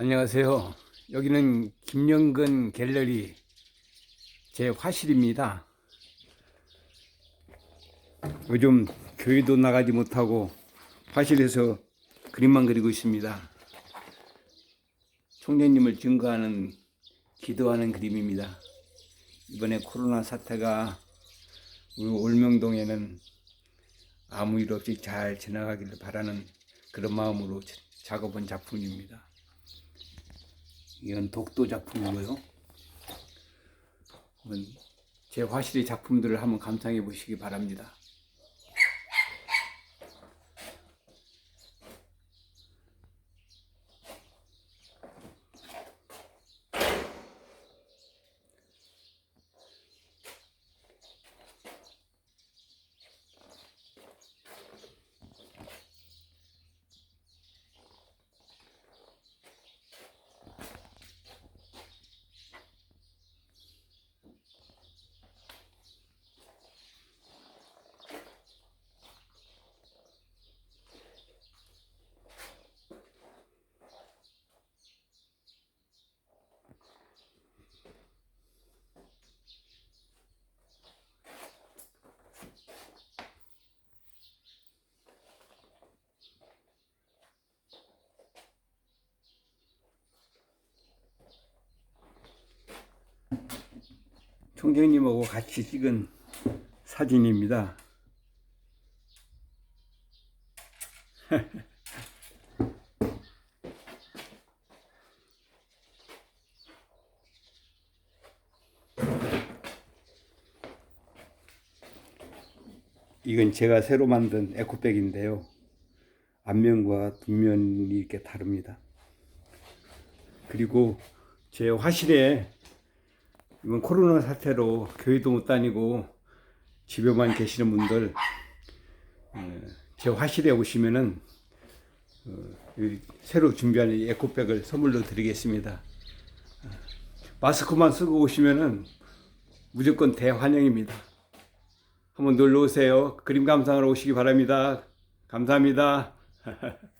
안녕하세요. 여기는 김영근 갤러리 제 화실입니다. 요즘 교회도 나가지 못하고 화실에서 그림만 그리고 있습니다. 총재님을 증거하는 기도하는 그림입니다. 이번에 코로나 사태가 우리 올명동에는 아무 일 없이 잘 지나가기를 바라는 그런 마음으로 작업한 작품입니다. 이건 독도 작품이고요. 제 화실의 작품들을 한번 감상해 보시기 바랍니다. 총장님하고 같이 찍은 사진입니다. 이건 제가 새로 만든 에코백인데요. 앞면과 뒷면이 이렇게 다릅니다. 그리고 제 화실에 이번 코로나 사태로 교회도 못 다니고 집에만 계시는 분들 어, 제 화실에 오시면은 어, 이 새로 준비한 이 에코백을 선물로 드리겠습니다. 어, 마스크만 쓰고 오시면은 무조건 대환영입니다. 한번 놀러 오세요. 그림 감상하러 오시기 바랍니다. 감사합니다.